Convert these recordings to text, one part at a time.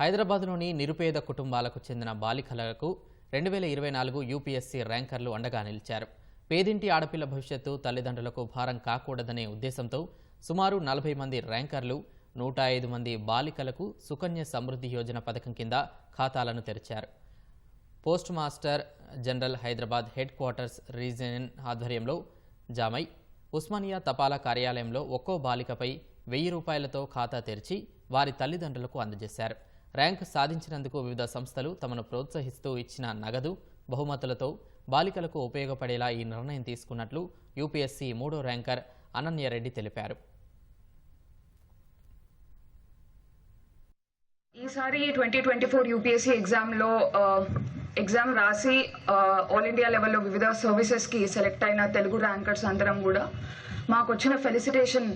హైదరాబాద్లోని నిరుపేద కుటుంబాలకు చెందిన బాలికలకు రెండు వేల ఇరవై నాలుగు యూపీఎస్సీ ర్యాంకర్లు అండగా నిలిచారు. పేదింటి ఆడపిల్ల భవిష్యత్తు తల్లిదండ్రులకు భారం కాకూడదనే ఉద్దేశంతో సుమారు నలభై మంది ర్యాంకర్లు నూట ఐదు మంది బాలికలకు సుకన్య సమృద్ధి యోజన పథకం కింద ఖాతాలను తెరిచారు. Postmaster general Hyderabad headquarters region ఆధ్వర్యంలో జామై ఉస్మానియా తపాలా కార్యాలయంలో ఒక్కో బాలికపై వెయ్యి రూపాయలతో ఖాతా తెరిచి వారి తల్లిదండ్రులకు అందజేశారు. ర్యాంక్ సాధించినందుకు వివిధ సంస్థలు తమను ప్రోత్సహిస్తూ ఇచ్చిన నగదు బహుమతులతో బాలికలకు ఉపయోగపడేలా ఈ నిర్ణయం తీసుకున్నట్లు యూపీఎస్సీ మూడో ర్యాంకర్ అనన్యారెడ్డి తెలిపారు. ఈసారి ట్వంటీ ట్వంటీ ఫోర్ యూపీఎస్సీ ఎగ్జామ్లో ఎగ్జామ్ రాసి ఆల్ ఇండియా లెవెల్లో వివిధ సర్వీసెస్కి సెలెక్ట్ అయిన తెలుగు ర్యాంకర్స్ అందరం కూడా మాకు వచ్చిన ఫెలిసిటేషన్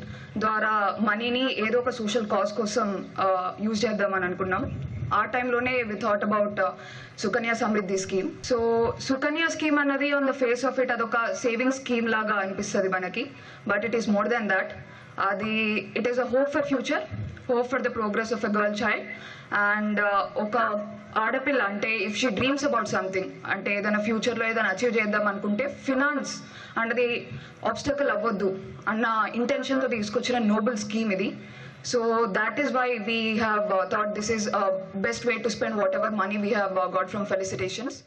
ద్వారా మనీని ఏదో ఒక సోషల్ కాజ్ కోసం యూజ్ చేద్దామని అనుకున్నాం. ఆ టైంలోనే we thought about Sukanya Samriddhi scheme. So Sukanya scheme అన్నది on the face of it అదొక సేవింగ్ స్కీమ్ లాగా అనిపిస్తుంది మనకి but it is more than that అది it is a hope for future hope for the progress of a girl child and ఒక ఆడపిల్ల అంటే if she dreams about something అంటే ఏదైనా ఫ్యూచర్లో ఏదైనా అచీవ్ చేద్దాం అనుకుంటే ఫినాన్స్ అది ఆబ్స్టకల్ అవ్వద్దు అన్న ఇంటెన్షన్తో తీసుకొచ్చిన నోబెల్ స్కీమ్ ఇది. So that is why we have thought this is best way to spend whatever money we have got from felicitations